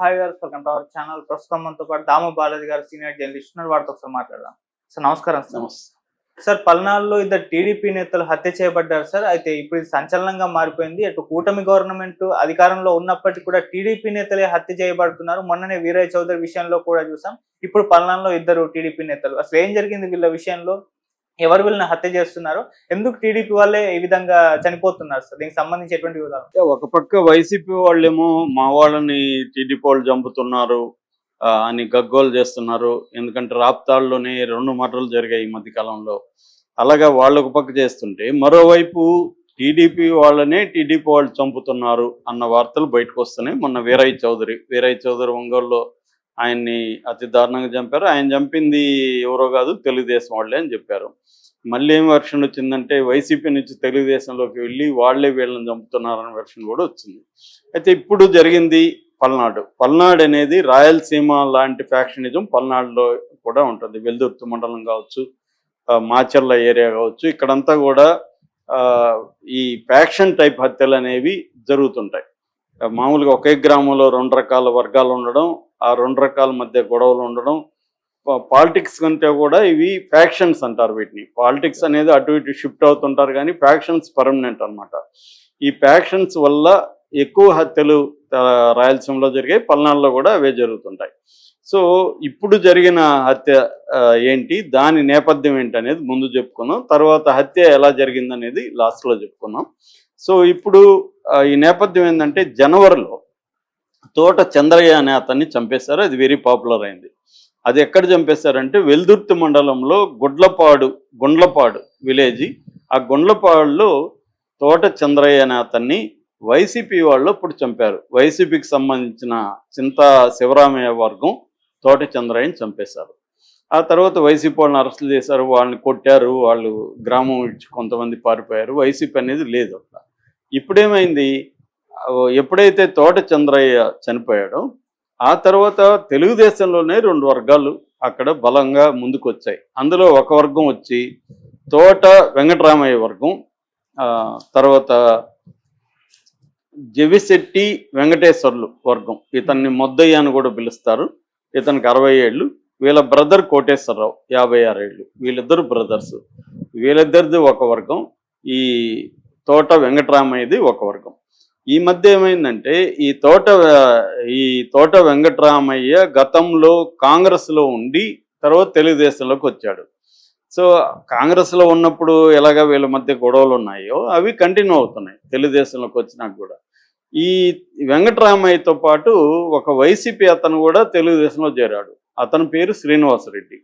Hi గారు welcome to our channel ప్రస్తుతం మనతో పాటు దాము బాలాజీ గారు సీనియర్ జర్నలిస్ట్ ఉన్నారు. వారితో ఒకసారి మాట్లాడదాం. సార్ నమస్కారం సార్. సార్ పల్నాడులో ఇద్దరు టీడీపీ నేతలు హత్య చేయబడ్డారు సార్. అయితే ఇప్పుడు ఇది సంచలనంగా మారిపోయింది. అటు కూటమి గవర్నమెంట్ అధికారంలో ఉన్నప్పటికీ కూడా టీడీపీ నేతలే హత్య చేయబడుతున్నారు. మొన్ననే వీరయ్య చౌదరి విషయంలో కూడా చూసాం. ఇప్పుడు పల్నాడులో ఇద్దరు టీడీపీ నేతలు. అసలు ఏం జరిగింది వీళ్ళ విషయంలో? ఎవరు వీళ్ళని హత్య చేస్తున్నారు? ఎందుకు టీడీపీ వాళ్ళే ఈ విధంగా చనిపోతున్నారు సార్? దీనికి సంబంధించి ఎటువంటి వివరాలు? ఒక పక్క వైసీపీ వాళ్ళేమో మా వాళ్ళని టీడీపీ వాళ్ళు చంపుతున్నారు ఆ, అని గగ్గోలు చేస్తున్నారు. ఎందుకంటే రాప్తాడులోనే రెండు మటలు జరిగాయి ఈ మధ్య కాలంలో. అలాగా వాళ్ళు ఒక పక్క చేస్తుంటే మరోవైపు టీడీపీ వాళ్ళనే టీడీపీ వాళ్ళు చంపుతున్నారు అన్న వార్తలు బయటకు వస్తున్నాయి. మొన్న వీరయ్య చౌదరి వీరయ్య చౌదరి ఒంగోలులో ఆయన్ని అతి దారుణంగా చంపారు. ఆయన చంపింది ఎవరో కాదు తెలుగుదేశం వాళ్ళే అని చెప్పారు. మళ్ళీ ఏం వెర్షన్ వచ్చిందంటే వైసీపీ నుంచి తెలుగుదేశంలోకి వెళ్ళి వాళ్ళే వీళ్ళని చంపుతున్నారన్న వెర్షన్ కూడా వచ్చింది. అయితే ఇప్పుడు జరిగింది పల్నాడు. పల్నాడు అనేది రాయలసీమ లాంటి ఫ్యాక్షనిజం పల్నాడులో కూడా ఉంటుంది. వెల్దుర్తి మండలం కావచ్చు మాచర్ల ఏరియా కావచ్చు. ఇక్కడంతా కూడా ఈ ఫ్యాక్షన్ టైప్ హత్యలు అనేవి జరుగుతుంటాయి. మామూలుగా ఒకే గ్రామంలో రెండు రకాల వర్గాలు ఉండడం ఆ రెండు రకాల మధ్య గొడవలు ఉండడం పాలిటిక్స్ కంటే కూడా ఇవి ఫ్యాక్షన్స్ అంటారు వీటిని. పాలిటిక్స్ అనేది అటు ఇటు షిఫ్ట్ అవుతుంటారు కానీ ఫ్యాక్షన్స్ పర్మనెంట్ అన్నమాట. ఈ ఫ్యాక్షన్స్ వల్ల ఎక్కువ హత్యలు రాయలసీమలో జరిగాయి పల్నాడులో కూడా అవే జరుగుతుంటాయి. సో ఇప్పుడు జరిగిన హత్య ఏంటి దాని నేపథ్యం ఏంటి అనేది ముందు చెప్పుకుందాం. తర్వాత హత్య ఎలా జరిగిందనేది లాస్ట్లో చెప్పుకుందాం. సో ఇప్పుడు ఈ నేపథ్యం ఏంటంటే జనవరిలో తోట చంద్రయ్య అనే అతన్ని చంపేశారు. అది వెరీ పాపులర్ అయింది. అది ఎక్కడ చంపేశారంటే వెల్దుర్తి మండలంలో గుడ్లపాడు గుండ్లపాడు విలేజ్ ఆ గుండ్లపాడులో తోట చంద్రయ్య అనే అతన్ని వైసీపీ వాళ్ళు ఇప్పుడు చంపారు. వైసీపీకి సంబంధించిన చింతా శివరామయ్య వర్గం తోట చంద్రయ్యని చంపేశారు. ఆ తర్వాత వైసీపీ వాళ్ళని అరెస్టులు చేశారు. వాళ్ళని కొట్టారు. వాళ్ళు గ్రామం ఇచ్చి కొంతమంది పారిపోయారు. వైసీపీ అనేది లేదు అట్లా ఇప్పుడేమైంది? ఎప్పుడైతే తోట చంద్రయ్య చనిపోయాడో ఆ తర్వాత తెలుగుదేశంలోనే రెండు వర్గాలు అక్కడ బలంగా ముందుకు వచ్చాయి అందులో ఒక వర్గం వచ్చి తోట వెంకటరామయ్య వర్గం తర్వాత జవిశెట్టి వెంకటేశ్వర్లు వర్గం. ఇతన్ని మొద్దయ్య అని కూడా పిలుస్తారు. ఇతనికి అరవై ఏళ్ళు. వీళ్ళ బ్రదర్ కోటేశ్వరరావు యాభై ఆరేళ్ళు వీళ్ళిద్దరు బ్రదర్స్. వీళ్ళిద్దరిది ఒక వర్గం. ఈ తోట వెంకటరామయ్యది ఒక వర్గం. ఈ మధ్య ఏమైందంటే ఈ తోట ఈ తోట వెంకటరామయ్య గతంలో కాంగ్రెస్లో ఉండి తర్వాత తెలుగుదేశంలోకి వచ్చాడు. సో కాంగ్రెస్లో ఉన్నప్పుడు ఎలాగ వీళ్ళ మధ్య గొడవలు ఉన్నాయో అవి కంటిన్యూ అవుతున్నాయి తెలుగుదేశంలోకి వచ్చినాక కూడా. ఈ వెంకటరామయ్యతో పాటు ఒక వైసీపీ అతను కూడా తెలుగుదేశంలో చేరాడు. అతని పేరు శ్రీనివాసరెడ్డి.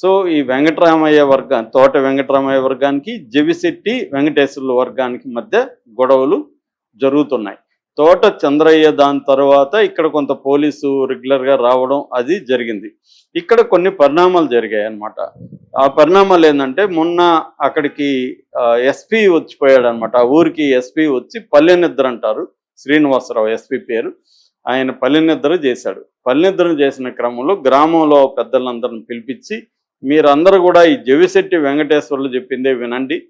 సో ఈ వెంకటరామయ్య వర్గా తోట వెంకటరామయ్య వర్గానికి జవిశెట్టి వెంకటేశ్వర్ల వర్గానికి మధ్య గొడవలు జరుగుతున్నాయి. తోట చంద్రయ్య దాని తర్వాత ఇక్కడ కొంత పోలీసు రెగ్యులర్గా రావడం అది జరిగింది. ఇక్కడ కొన్ని పరిణామాలు జరిగాయి అన్నమాట. ఆ పరిణామాలు ఏంటంటే మొన్న అక్కడికి ఎస్పీ వచ్చిపోయాడు అనమాట ఆ ఊరికి ఎస్పీ వచ్చి పల్లెనిద్ర అంటారు. శ్రీనివాసరావు ఎస్పీ పేరు. ఆయన పల్లెనిద్ర చేశాడు. పల్లెనిద్ర చేసిన క్రమంలో గ్రామంలో పెద్దలందరిని పిలిపించి మీరందరూ కూడా ఈ జవిశెట్టి వెంకటేశ్వర్లు చెప్పిందే వినండి.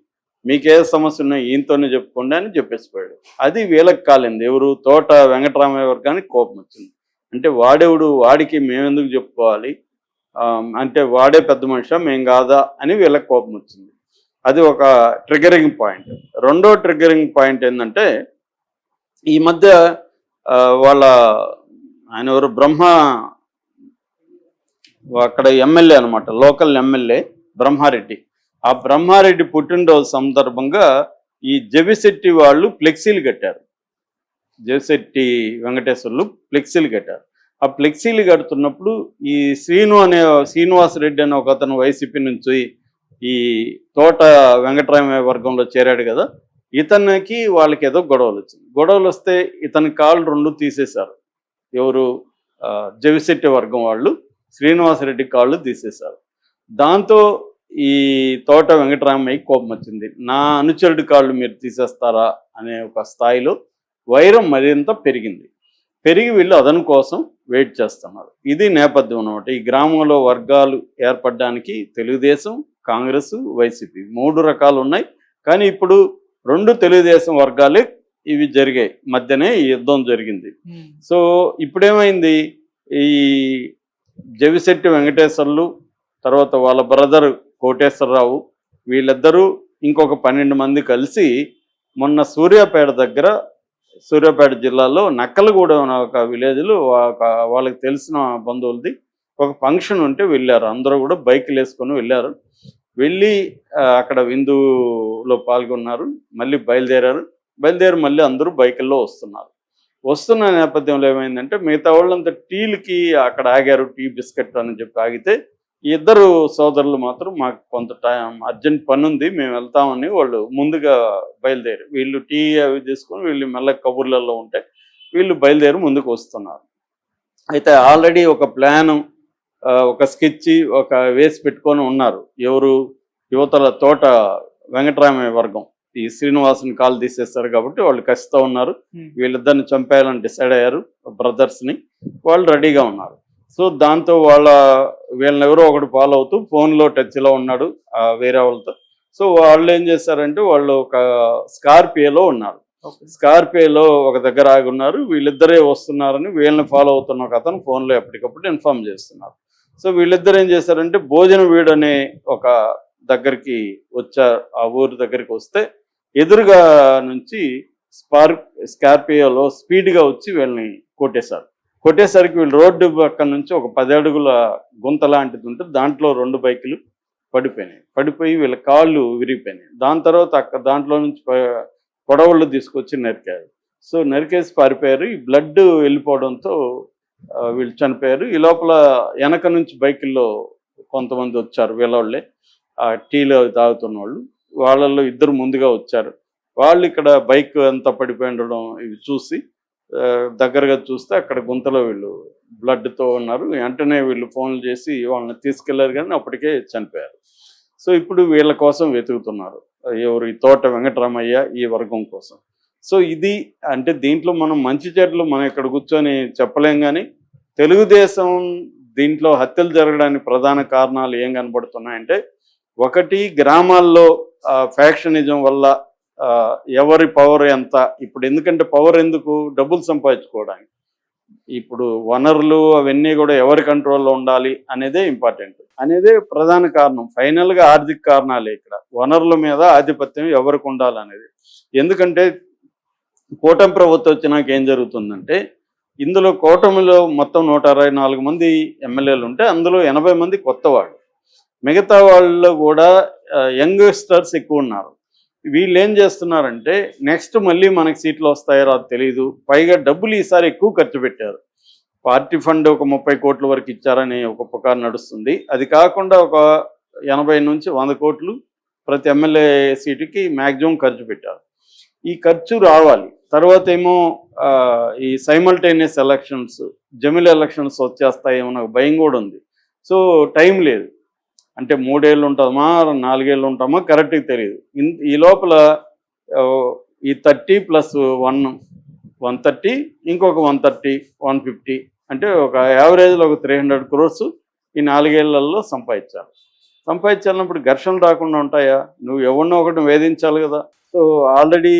మీకే సమస్య ఉన్నాయి ఈయనతోనే చెప్పుకోండి అని చెప్పేసిపోయాడు. అది వీళ్ళకి కాలేదు. ఎవరు? తోట వెంకటరామయ్య వర్గానికి కోపం వచ్చింది. అంటే వాడెవడు? వాడికి మేమెందుకు చెప్పుకోవాలి? అంటే వాడే పెద్ద మనిషి? మేం కాదా? అని వీళ్ళకి కోపం వచ్చింది. అది ఒక ట్రిగరింగ్ పాయింట్ రెండో ట్రిగరింగ్ పాయింట్ ఏంటంటే ఈ మధ్య వాళ్ళ ఆయన ఎవరు? బ్రహ్మ అక్కడ ఎమ్మెల్యే అనమాట లోకల్ ఎమ్మెల్యే బ్రహ్మారెడ్డి. ఆ బ్రహ్మారెడ్డి పుట్టినరోజు సందర్భంగా ఈ జవిశెట్టి వాళ్ళు ఫ్లెక్సీలు కట్టారు. జవిశెట్టి వెంకటేశ్వర్లు ఫ్లెక్సీలు కట్టారు. ఆ ఫ్లెక్సీలు కడుతున్నప్పుడు ఈ శ్రీను అనే శ్రీనివాస్ రెడ్డి అనే ఒక అతను వైసీపీ నుంచి ఈ తోట వెంకటరామయ్య వర్గంలో చేరాడు కదా ఇతనికి వాళ్ళకి ఏదో గొడవలు వచ్చింది. గొడవలు వస్తే ఇతని కాళ్ళు రెండు తీసేశారు. ఎవరు? జవిశెట్టి వర్గం వాళ్ళు. శ్రీనివాసరెడ్డి కాళ్ళు తీసేశారు. దాంతో ఈ తోట వెంకటరామయ్యకి కోపం వచ్చింది. నా అనుచరుడి కాళ్ళు మీరు తీసేస్తారా అనే ఒక స్థాయిలో వైరం మరింత పెరిగింది. పెరిగి వీళ్ళు అదను కోసం వెయిట్ చేస్తున్నారు. ఇది నేపథ్యం అనమాట ఈ గ్రామంలో వర్గాలు ఏర్పడడానికి తెలుగుదేశం కాంగ్రెస్ వైసీపీ మూడు రకాలు ఉన్నాయి. కానీ ఇప్పుడు రెండు తెలుగుదేశం వర్గాలే ఇవి జరిగాయి. మధ్యనే ఈ యుద్ధం జరిగింది. సో ఇప్పుడేమైంది? ఈ జవిశెట్టి వెంకటేశ్వర్లు తర్వాత వాళ్ళ బ్రదర్ కోటేశ్వరరావు వీళ్ళిద్దరూ ఇంకొక పన్నెండు మంది కలిసి మొన్న సూర్యాపేట దగ్గర సూర్యాపేట జిల్లాలో నక్కలగూడెం ఒక విలేజ్లో ఒక వాళ్ళకి తెలిసిన బంధువులది ఒక ఫంక్షన్ ఉంటే వెళ్ళారు. అందరూ కూడా బైక్లు వేసుకొని వెళ్ళారు. వెళ్ళి అక్కడ విందులో పాల్గొన్నారు. మళ్ళీ బయలుదేరారు. బయలుదేరి మళ్ళీ అందరూ బైకుల్లో వస్తున్నారు. వస్తున్న నేపథ్యంలో ఏమైందంటే మిగతా వాళ్ళంతా టీలకి అక్కడ ఆగారు టీ బిస్కెట్ అని చెప్పి ఆగితే ఇద్దరు సోదరులు మాత్రం మాకు కొంత టైం అర్జెంట్ పని ఉంది మేము వెళ్తామని వాళ్ళు ముందుగా బయలుదేరి వీళ్ళు టీ అవి తీసుకొని వీళ్ళు మెల్ల కబుర్లలో ఉంటే వీళ్ళు బయలుదేరి ముందుకు వస్తున్నారు. అయితే ఆల్రెడీ ఒక ప్లాను ఒక స్కెచ్ ఒక వేసి పెట్టుకొని ఉన్నారు. ఎవరు? యువతల తోట వెంకటరామయ్య వర్గం. ఈ శ్రీనివాసుని కాలు తీసేస్తారు కాబట్టి వాళ్ళు కసితో ఉన్నారు. వీళ్ళిద్దరిని చంపేయాలని డిసైడ్ అయ్యారు బ్రదర్స్ని. వాళ్ళు రెడీగా ఉన్నారు. సో దాంతో వాళ్ళ వీళ్ళని ఎవరో ఒకటి ఫాలో అవుతూ ఫోన్లో టచ్లో ఉన్నాడు వేరే వాళ్ళతో. సో వాళ్ళు ఏం చేశారంటే వాళ్ళు ఒక స్కార్పియోలో ఉన్నారు. స్కార్పియోలో ఒక దగ్గర ఆగి ఉన్నారు. వీళ్ళిద్దరే వస్తున్నారని వీళ్ళని ఫాలో అవుతున్న ఒక అతను ఫోన్లో ఎప్పటికప్పుడు ఇన్ఫార్మ్ చేస్తున్నారు. సో వీళ్ళిద్దరు ఏం చేశారంటే భోజన వీడు అనే ఒక దగ్గరికి వచ్చారు ఆ ఊరి దగ్గరికి వస్తే ఎదురుగా నుంచి స్పార్క్ స్కార్పియోలో స్పీడ్గా వచ్చి వీళ్ళని కొట్టేశారు. కొట్టేసరికి వీళ్ళు రోడ్డు పక్కన నుంచి ఒక పది అడుగుల గుంత లాంటిది ఉంటే దాంట్లో రెండు బైకులు పడిపోయినాయి. పడిపోయి వీళ్ళ కాళ్ళు విరిగిపోయినాయి. దాని తర్వాత అక్కడ దాంట్లో నుంచి పొడవళ్ళు తీసుకొచ్చి నరికారు. సో నరికేసి పారిపోయారు. ఈ బ్లడ్ వెళ్ళిపోవడంతో వీళ్ళు చనిపోయారు. ఈ లోపల వెనక నుంచి బైకుల్లో కొంతమంది వచ్చారు. వీళ్ళోళ్ళే. టీలో తాగుతున్న వాళ్ళు వాళ్ళల్లో ఇద్దరు ముందుగా వచ్చారు. వాళ్ళు ఇక్కడ బైక్ అంతా పడిపోయి ఉండడం ఇవి చూసి దగ్గరగా చూస్తే అక్కడ గుంతలో వీళ్ళు బ్లడ్తో ఉన్నారు. వెంటనే వీళ్ళు ఫోన్లు చేసి వాళ్ళని తీసుకెళ్ళారు కానీ అప్పటికే చనిపోయారు. సో ఇప్పుడు వీళ్ళ కోసం వెతుకుతున్నారు. ఎవరు ఈ తోట వెంకటరామయ్య ఈ వర్గం కోసం. సో ఇది అంటే దీంట్లో మనం మంచి చెడ్లు మనం ఇక్కడ కూర్చొని చెప్పలేం కానీ తెలుగుదేశం దీంట్లో హత్యలు జరగడానికి ప్రధాన కారణాలు ఏం కనబడుతున్నాయంటే ఒకటి గ్రామాల్లో ఫ్యాక్షనిజం వల్ల ఆ, ఎవరి పవర్ ఎంత? ఇప్పుడు ఎందుకంటే పవర్ ఎందుకు? డబ్బులు సంపాదించుకోవడానికి. ఇప్పుడు వనరులు అవన్నీ కూడా ఎవరి కంట్రోల్లో ఉండాలి అనేదే ఇంపార్టెంట్. అనేదే ప్రధాన కారణం. ఫైనల్గా ఆర్థిక కారణాలే ఇక్కడ. వనరుల మీద ఆధిపత్యం ఎవరికి ఉండాలనేది. ఎందుకంటే కూటమి ప్రభుత్వం వచ్చినాక ఏం జరుగుతుందంటే ఇందులో కూటమిలో మొత్తం నూట అరవై నాలుగు మంది ఎమ్మెల్యేలు ఉంటే అందులో ఎనభై మంది కొత్తవాళ్ళు. మిగతా వాళ్ళు కూడా యంగ్స్టర్స్ ఎక్కువ ఉన్నారు. వీళ్ళు ఏం చేస్తున్నారంటే నెక్స్ట్ మళ్ళీ మనకి సీట్లు వస్తాయో రాదో తెలియదు పైగా డబ్బులు ఈసారి ఎక్కువ ఖర్చు పెట్టారు. పార్టీ ఫండ్ ఒక ముప్పై కోట్ల వరకు ఇచ్చారని ఒక పుకారు నడుస్తుంది. అది కాకుండా ఒక ఎనభై నుంచి వంద కోట్లు ప్రతి ఎమ్మెల్యే సీటుకి మ్యాక్సిమం ఖర్చు పెట్టారు. ఈ ఖర్చు రావాలి. తర్వాత ఏమో ఈ సైమల్టేనియస్ ఎలక్షన్స్ జమిల్ ఎలక్షన్స్ వచ్చేస్తాయేమో నాకు భయం కూడా ఉంది. సో టైం లేదు. అంటే మూడేళ్ళు ఉంటామా నాలుగేళ్ళు ఉంటామా కరెక్ట్గా తెలియదు ఇన్- ఈ లోపల ఈ thirty plus one one thirty ఇంకొక వన్ థర్టీ వన్ ఫిఫ్టీ అంటే ఒక యావరేజ్లో ఒక త్రీ హండ్రెడ్ క్రోర్స్ ఈ నాలుగేళ్ళలో సంపాదించాలి. సంపాదించాలన్నప్పుడు ఘర్షణలు రాకుండా ఉంటాయా? నువ్వు ఎవరినో ఒకటి వేధించాలి కదా. సో ఆల్రెడీ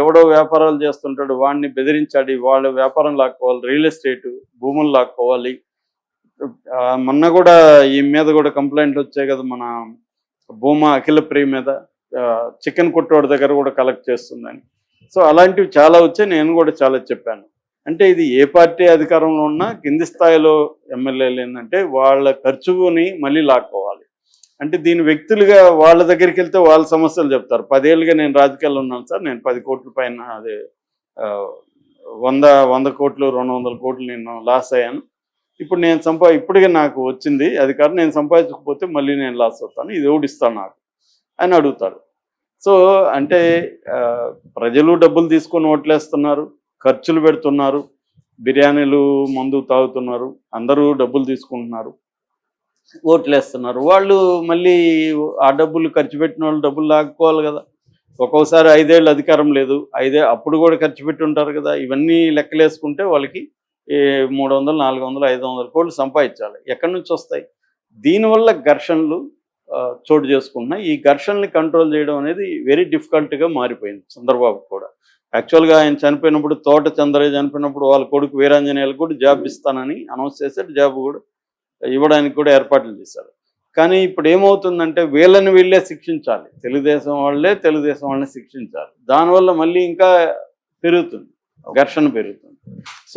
ఎవడో వ్యాపారాలు చేస్తుంటాడు వాడిని బెదిరించాడు వాళ్ళ వ్యాపారం లాక్కోవాలి రియల్ ఎస్టేట్ భూములు లాక్కోవాలి మొన్న కూడా ఈ మీద కూడా కంప్లైంట్లు వచ్చాయి కదా మన భూమా అఖిల ప్రియ మీద. చికెన్ కొట్టోడి దగ్గర కూడా కలెక్ట్ చేస్తుందని. సో అలాంటివి చాలా వచ్చాయి నేను కూడా చాలా చెప్పాను. అంటే ఇది ఏ పార్టీ అధికారంలో ఉన్నా కింది స్థాయిలో ఎమ్మెల్యేలు ఏంటంటే వాళ్ళ ఖర్చుని మళ్ళీ లాక్కోవాలి. అంటే దీని వ్యక్తులుగా వాళ్ళ దగ్గరికి వెళ్తే వాళ్ళ సమస్యలు చెప్తారు. పదేళ్ళుగా నేను రాజకీయాల్లో ఉన్నాను సార్. నేను పది కోట్ల పైన అదే వంద వంద కోట్లు రెండు వందల కోట్లు నేను లాస్ అయ్యాను. ఇప్పుడు నేను సంపా ఇప్పటికే నాకు వచ్చింది అది కాదు నేను సంపాదించకపోతే మళ్ళీ నేను లాస్ అవుతాను ఇది ఓడిస్తాను నాకు? అని అడుగుతారు. సో అంటే ప్రజలు డబ్బులు తీసుకొని ఓట్లేస్తున్నారు ఖర్చులు పెడుతున్నారు బిర్యానీలు మందు తాగుతున్నారు అందరూ డబ్బులు తీసుకుంటున్నారు ఓట్లేస్తున్నారు. వాళ్ళు మళ్ళీ ఆ డబ్బులు ఖర్చు పెట్టిన వాళ్ళు డబ్బులు లాక్కోవాలి కదా. ఒక్కోసారి ఐదేళ్ళు అధికారం లేదు ఐదే అప్పుడు కూడా ఖర్చు పెట్టి ఉంటారు కదా. ఇవన్నీ లెక్కలేసుకుంటే వాళ్ళకి ఏ మూడు వందలు నాలుగు వందలు ఐదు వందల కోట్లు సంపాదించాలి. ఎక్కడి నుంచి వస్తాయి? దీనివల్ల ఘర్షణలు చోటు చేసుకుంటున్నాయి. ఈ ఘర్షణని కంట్రోల్ చేయడం అనేది వెరీ డిఫికల్ట్గా మారిపోయింది చంద్రబాబు కూడా. యాక్చువల్గా ఆయన చనిపోయినప్పుడు తోట చంద్రయ్య చనిపోయినప్పుడు వాళ్ళ కొడుకు వీరాంజనేయులు కూడా జాబ్ ఇస్తానని అనౌన్స్ చేశాడు జాబ్ కూడా ఇవ్వడానికి కూడా ఏర్పాట్లు చేశారు. కానీ ఇప్పుడు ఏమవుతుందంటే వీళ్ళని వీళ్ళే శిక్షించాలి. తెలుగుదేశం వాళ్ళే తెలుగుదేశం వాళ్ళని శిక్షించాలి. దానివల్ల మళ్ళీ ఇంకా పెరుగుతుంది. ఘర్షణ పెరుగుతుంది. సో